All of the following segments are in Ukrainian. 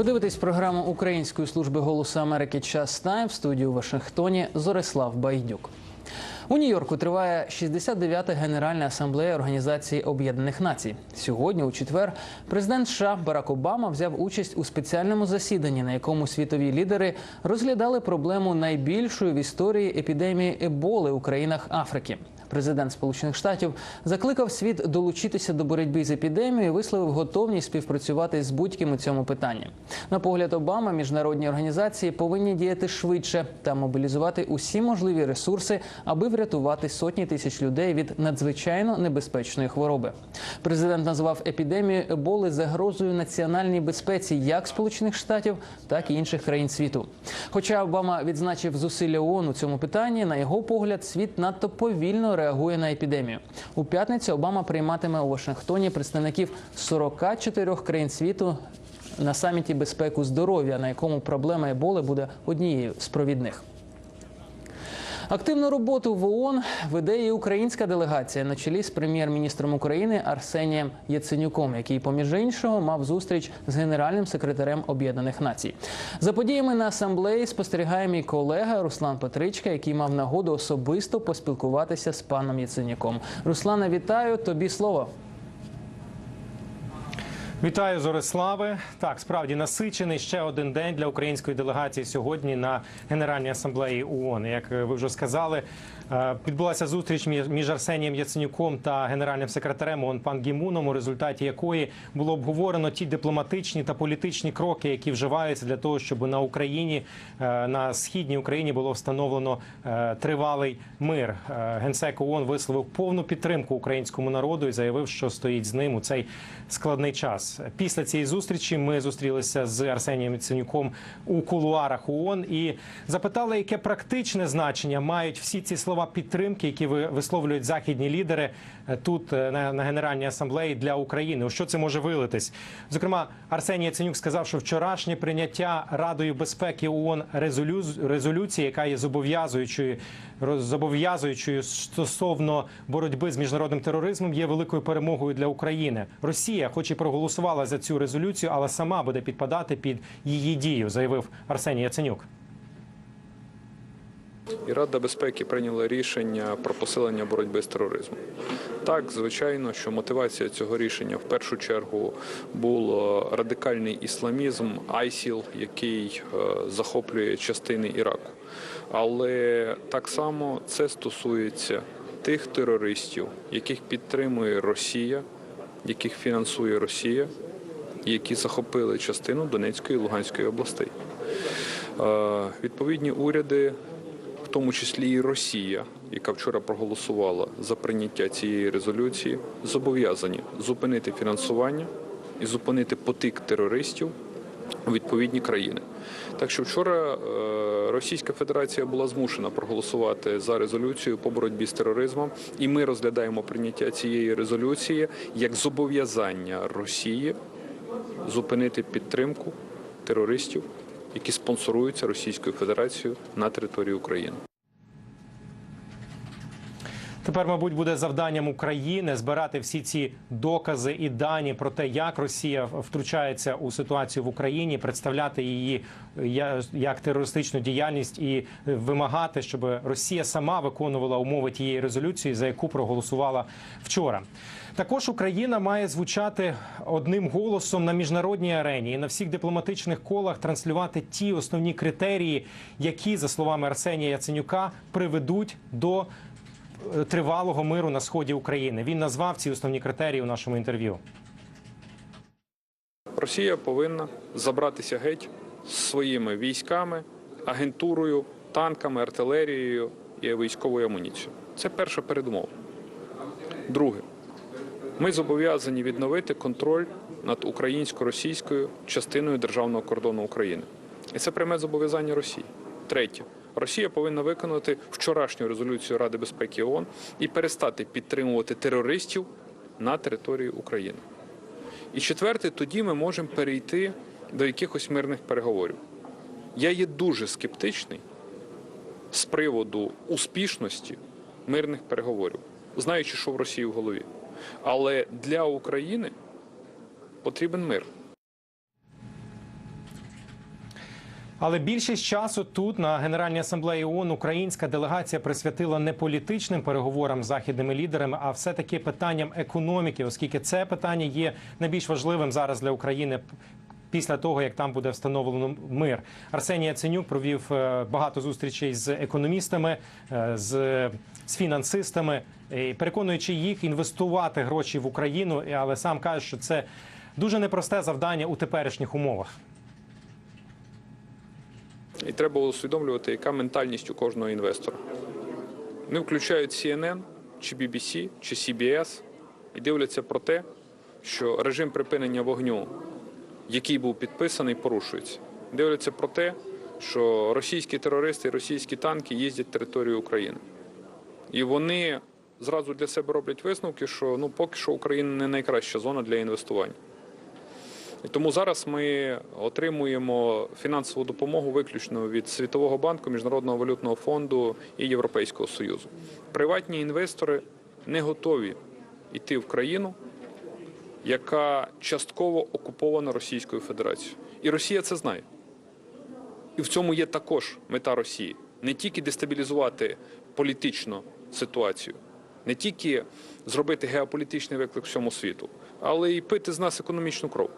Ви дивитесь програму Української служби голосу Америки Час Тайм в студії у Вашингтоні Зорислав Байдюк. У Нью-Йорку триває 69-та Генеральна асамблея Організації Об'єднаних Націй. Сьогодні, у четвер, президент США Барак Обама взяв участь у спеціальному засіданні, на якому світові лідери розглядали проблему найбільшої в історії епідемії еболи у країнах Африки. Президент Сполучених Штатів закликав світ долучитися до боротьби з епідемією, і висловив готовність співпрацювати з будь-ким у цьому питанні. На погляд Обама, міжнародні організації повинні діяти швидше та мобілізувати усі можливі ресурси, аби врятувати сотні тисяч людей від надзвичайно небезпечної хвороби. Президент назвав епідемію еболи загрозою національній безпеці як Сполучених Штатів, так і інших країн світу. Хоча Обама відзначив зусилля ООН у цьому питанні, на його погляд, світ надто повільно реагує на епідемію. У п'ятницю Обама прийматиме у Вашингтоні представників 44 країн світу на саміті безпеку здоров'я, на якому проблема еболи буде однією з провідних. Активну роботу в ООН веде і українська делегація на чолі з прем'єр-міністром України Арсенієм Яценюком, який, поміж іншого, мав зустріч з генеральним секретарем Об'єднаних Націй. За подіями на асамблеї спостерігає мій колега Руслан Петричка, який мав нагоду особисто поспілкуватися з паном Яценюком. Руслане, вітаю тобі слово. Вітаю Зориславе. Так, справді насичений ще один день для української делегації сьогодні на Генеральній асамблеї ООН. Як ви вже сказали, відбулася зустріч між- Арсенієм Яценюком та генеральним секретарем ООН пан Гімуном, у результаті якої було обговорено ті дипломатичні та політичні кроки, які вживаються для того, щоб на Україні е, на східній Україні було встановлено е, тривалий мир. Е, Генсек ООН висловив повну підтримку українському народу і заявив, що стоїть з ним у цей складний час. Після цієї зустрічі ми зустрілися з Арсенієм Яценюком у кулуарах ООН і запитали, яке практичне значення мають всі ці слова підтримки, які ви- висловлюють західні лідери е, тут е, на, Генеральній асамблеї для України. У що це може вилитись? Зокрема, Арсеній Яценюк сказав, що вчорашнє прийняття Радою безпеки ООН резолю- резолюції, яка є зобов'язуючою зобов'язуючою стосовно боротьби з міжнародним тероризмом, є великою перемогою для України. Росія, хоч і проголосувала за цю резолюцію, але сама буде підпадати під її дію, заявив Арсеній Яценюк. І Рада безпеки прийняла рішення про посилення боротьби з тероризмом. Так, звичайно, що мотивація цього рішення в першу чергу був радикальний ісламізм, ISIL, який е, захоплює частини Іраку. Але так само це стосується тих терористів, яких підтримує Росія, яких фінансує Росія, які захопили частину Донецької і Луганської областей. Е, Відповідні уряди тому числі і Росія, яка вчора проголосувала за прийняття цієї резолюції, зобов'язані зупинити фінансування і зупинити потик терористів у відповідні країни. Так що вчора е, Російська Федерація була змушена проголосувати за резолюцію по боротьбі з тероризмом, і ми розглядаємо прийняття цієї резолюції як зобов'язання Росії зупинити підтримку терористів, які спонсоруються Російською Федерацією на території України. Тепер, мабуть, буде завданням України збирати всі ці докази і дані про те, як Росія втручається у ситуацію в Україні, представляти її як терористичну діяльність і вимагати, щоб Росія сама виконувала умови тієї резолюції, за яку проголосувала вчора. Також Україна має звучати одним голосом на міжнародній арені і на всіх дипломатичних колах транслювати ті основні критерії, які, за словами Арсенія Яценюка, приведуть до е, тривалого миру на сході України. Він назвав ці основні критерії у нашому інтерв'ю. Росія повинна забратися геть своїми військами, агентурою, танками, артилерією і військовою амуніцією. Це перша передумова. Друге, ми зобов'язані відновити контроль над українсько-російською частиною державного кордону України. І це пряме зобов'язання Росії. Третє. Росія повинна виконати вчорашню резолюцію Ради безпеки ООН і перестати підтримувати терористів на території України. І четверте, тоді ми можемо перейти до якихось мирних переговорів. Я є дуже скептичний з приводу успішності мирних переговорів, знаючи, що в Росії в голові. Але для України потрібен мир. Але більшість часу тут на Генеральній асамблеї ООН українська делегація присвятила не політичним переговорам з західними лідерами, а все таки питанням економіки, оскільки це питання є найбільш важливим зараз для України. Після того як там буде встановлено мир, Арсеній Яценюк провів е, багато зустрічей з економістами, е, з, з фінансистами, переконуючи їх інвестувати гроші в Україну, але сам каже, що це дуже непросте завдання у теперішніх умовах. І треба усвідомлювати, яка ментальність у кожного інвестора. Вони включають CNN, чи BBC, чи CBS і дивляться про те, що режим припинення вогню, який був підписаний, порушується. Дивляться про те, що російські терористи і російські танки їздять територією України. І вони зразу для себе роблять висновки, що ну поки що Україна не найкраща зона для інвестування. І тому зараз ми отримуємо фінансову допомогу виключно від Світового банку, Міжнародного валютного фонду і Європейського Союзу. Приватні інвестори не готові йти в країну, яка частково окупована Російською Федерацією. І Росія це знає. І в цьому є також мета Росії не тільки дестабілізувати політичну ситуацію, не тільки зробити геополітичний виклик всьому світу, але й пити з нас економічну кров.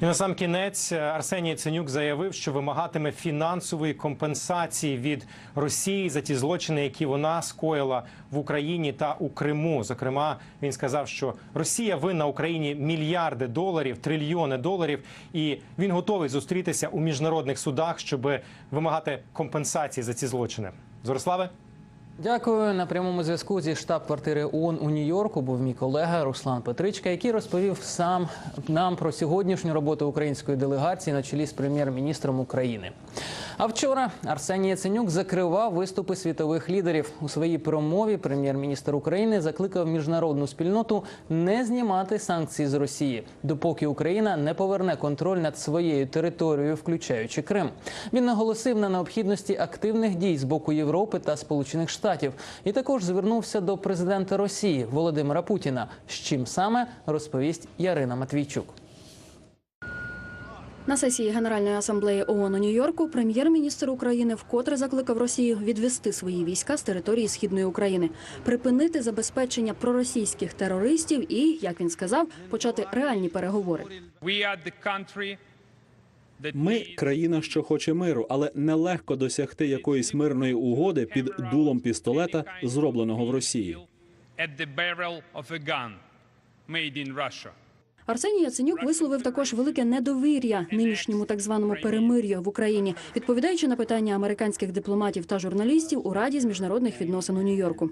І на сам кінець е, Арсеній Яценюк заявив, що вимагатиме фінансової компенсації від Росії за ті злочини, які вона скоїла в Україні та у Криму. Зокрема, він сказав, що Росія винна Україні мільярди доларів, трильйони доларів, і він готовий зустрітися у міжнародних судах, щоб вимагати компенсації за ці злочини. Зориславе. Дякую. На прямому зв'язку зі штаб-квартири ООН у Нью-Йорку був мій колега Руслан Петричка, який розповів сам нам про сьогоднішню роботу української делегації на чолі з прем'єр-міністром України. А вчора Арсеній Яценюк закривав виступи світових лідерів у своїй промові. Прем'єр-міністр України закликав міжнародну спільноту не знімати санкції з Росії, допоки Україна не поверне контроль над своєю територією, включаючи Крим. Він наголосив на необхідності активних дій з боку Європи та Сполучених Штатів, і також звернувся до президента Росії Володимира Путіна. З чим саме розповість Ярина Матвійчук. На сесії Генеральної асамблеї ООН у Нью-Йорку прем'єр-міністр України вкотре закликав Росію відвести свої війська з території східної України, припинити забезпечення проросійських терористів і, як він сказав, почати реальні переговори. Ми країна, що хоче миру, але нелегко досягти якоїсь мирної угоди під дулом пістолета, зробленого в Росії. Арсеній Яценюк висловив також велике недовір'я нинішньому так званому перемир'ю в Україні, відповідаючи на питання американських дипломатів та журналістів у Раді з міжнародних відносин у Нью-Йорку.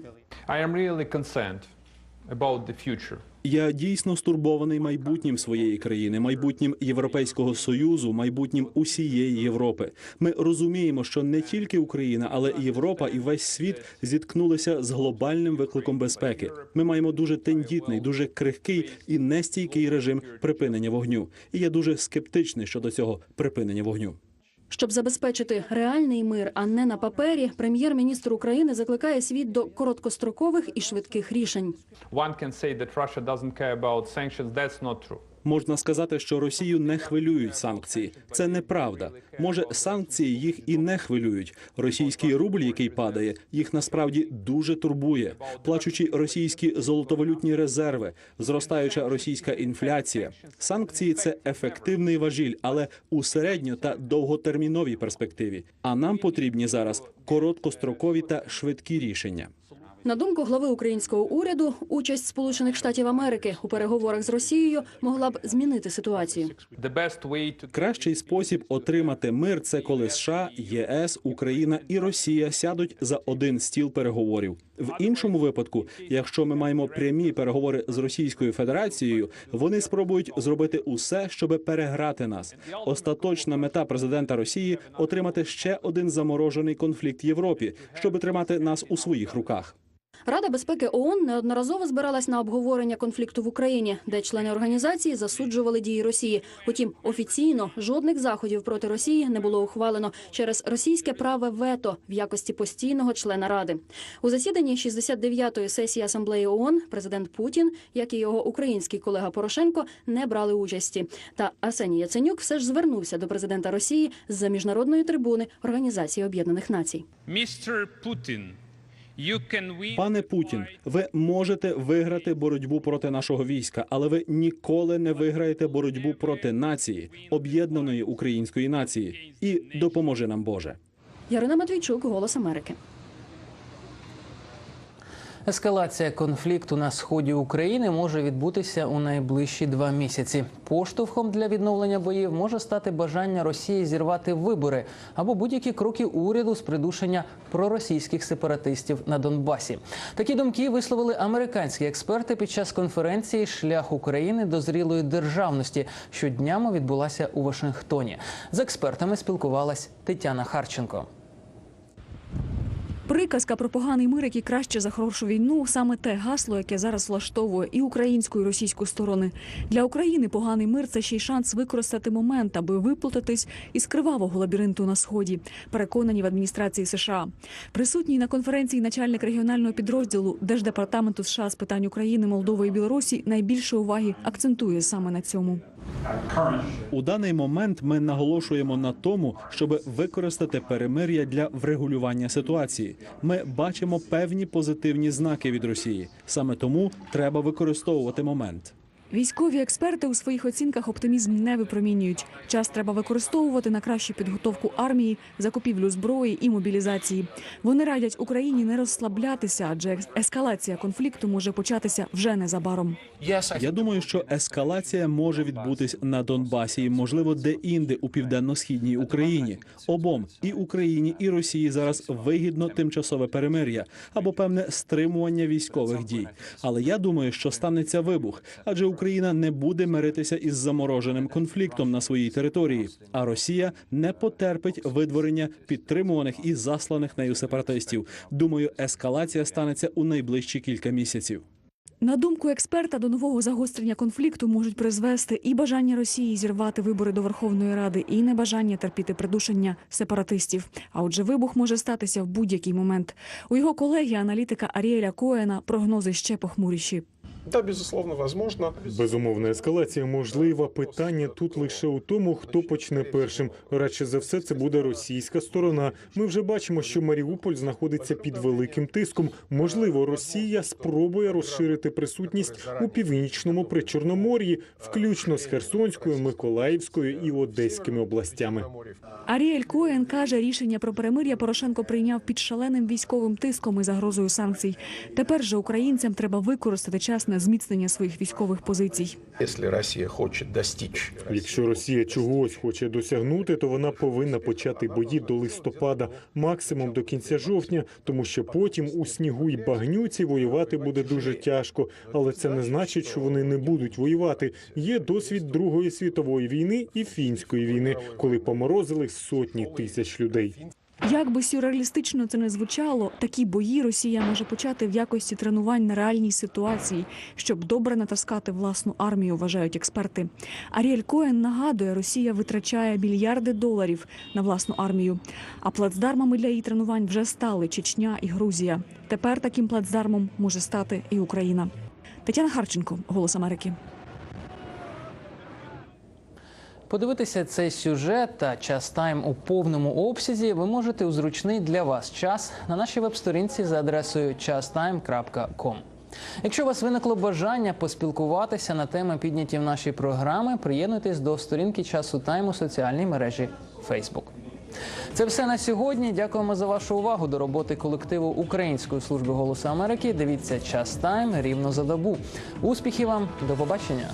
Я дійсно стурбований майбутнім своєї країни, майбутнім Європейського союзу, майбутнім усієї Європи. Ми розуміємо, що не тільки Україна, але і Європа і весь світ зіткнулися з глобальним викликом безпеки. Ми маємо дуже тендітний, дуже крихкий і нестійкий режим припинення вогню. І я дуже скептичний щодо цього припинення вогню. Щоб забезпечити реальний мир, а не на папері, прем'єр-міністр України закликає світ до короткострокових і швидких рішень. One can say that Russia doesn't care about sanctions. That's not true. Можна сказати, що Росію не хвилюють санкції. Це неправда. Може, санкції їх і не хвилюють. Російський рубль, який падає, їх насправді дуже турбує. Плачучі російські золотовалютні резерви, зростаюча російська інфляція. Санкції це ефективний важіль, але у середньо та довготерміновій перспективі. А нам потрібні зараз короткострокові та швидкі рішення. На думку глави українського уряду, участь Сполучених Штатів Америки у переговорах з Росією могла б змінити ситуацію. Кращий спосіб отримати мир це коли США, ЄС, Україна і Росія сядуть за один стіл переговорів. В іншому випадку, якщо ми маємо прямі переговори з Російською Федерацією, вони спробують зробити усе, щоб переграти нас. Остаточна мета президента Росії отримати ще один заморожений конфлікт в Європі, щоб тримати нас у своїх руках. Рада безпеки ООН неодноразово збиралась на обговорення конфлікту в Україні, де члени організації засуджували дії Росії. Утім, офіційно жодних заходів проти Росії не було ухвалено через російське право вето в якості постійного члена ради. У засіданні 69-ї сесії асамблеї ООН президент Путін, як і його український колега Порошенко, не брали участі. Та Арсеній Яценюк все ж звернувся до президента Росії з міжнародної трибуни Організації Об'єднаних Націй. Can win Пане Путін, ви можете виграти боротьбу проти нашого війська, але ви ніколи не виграєте боротьбу проти нації, об'єднаної української нації. І допоможе нам Боже. Ярина Матвійчук, Голос Америки. Ескалація конфлікту на сході України може відбутися у найближчі два місяці. Поштовхом для відновлення боїв може стати бажання Росії зірвати вибори або будь-які кроки уряду з придушення проросійських сепаратистів на Донбасі. Такі думки висловили американські експерти під час конференції Шлях України до зрілої державності, що днями відбулася у Вашингтоні. З експертами спілкувалась Тетяна Харченко. Приказка про поганий мир, який краще за хорошу війну, саме те гасло, яке зараз влаштовує і українську, і російську сторони. Для України поганий мир це ще й шанс використати момент, аби виплутатись із кривавого лабіринту на сході. Переконані в адміністрації США. Присутній на конференції начальник регіонального підрозділу Держдепартаменту США з питань України, Молдови і Білорусі найбільше уваги акцентує саме на цьому. У даний момент ми наголошуємо на тому, щоб використати перемир'я для врегулювання ситуації. Ми бачимо певні позитивні знаки від Росії. Саме тому треба використовувати момент. Військові експерти у своїх оцінках оптимізм не випромінюють. Час треба використовувати на кращу підготовку армії, закупівлю зброї і мобілізації. Вони радять Україні не розслаблятися, адже ес- ескалація конфлікту може початися вже незабаром. Я думаю, що ескалація може відбутись на Донбасі, і, можливо, де-інде у південно-східній Україні. Обом і Україні, і Росії зараз вигідно тимчасове перемир'я або певне стримування військових дій. Але я думаю, що станеться вибух, адже Україна не буде миритися із замороженим конфліктом на своїй території, а Росія не потерпить видворення підтримуваних і засланих нею сепаратистів. Думаю, ескалація станеться у найближчі кілька місяців. На думку експерта, до нового загострення конфлікту можуть призвести і бажання Росії зірвати вибори до Верховної Ради, і небажання терпіти придушення сепаратистів. А отже, вибух може статися в будь-який момент. У його колеги, аналітика Аріеля Коена, прогнози ще похмуріші. Да, безусловно, возможно. Безумовна ескалація можлива. Питання тут лише у тому, хто почне першим. Радше за все, це буде російська сторона. Ми вже бачимо, що Маріуполь знаходиться під великим тиском. Можливо, Росія спробує розширити присутність у північному причорномор'ї, включно з Херсонською, Миколаївською і Одеськими областями. Аріель Коен каже, рішення про перемир'я Порошенко прийняв під шаленим військовим тиском і загрозою санкцій. Тепер же українцям треба використати час на зміцнення своїх військових позицій. Если Россия хочет достичь Якщо Росія чогось хоче досягнути, то вона повинна почати бої до листопада, максимум до кінця жовтня, тому що потім у снігу й багнюці воювати буде дуже тяжко. Але це не значить, що вони не будуть воювати. Є досвід Другої світової війни і фінської війни, коли поморозили сотні тисяч людей. Як би сюрреалістично це не звучало, такі бої Росія може почати в якості тренувань на реальній ситуації, щоб добре натаскати власну армію, вважають експерти. Аріель Коен нагадує, Росія витрачає мільярди доларів на власну армію. А плацдармами для її тренувань вже стали Чечня і Грузія. Тепер таким плацдармом може стати і Україна. Тетяна Харченко, Голос Америки. Подивитися цей сюжет та час тайм у повному обсязі ви можете у зручний для вас час на нашій веб-сторінці за адресою chastime.com. Якщо у вас виникло бажання поспілкуватися на теми, підняті в нашій програмі, приєднуйтесь до сторінки часу тайм у соціальній мережі Facebook. Це все на сьогодні. Дякуємо за вашу увагу до роботи колективу Української служби голосу Америки. Дивіться час тайм рівно за добу. Успіхів вам, до побачення.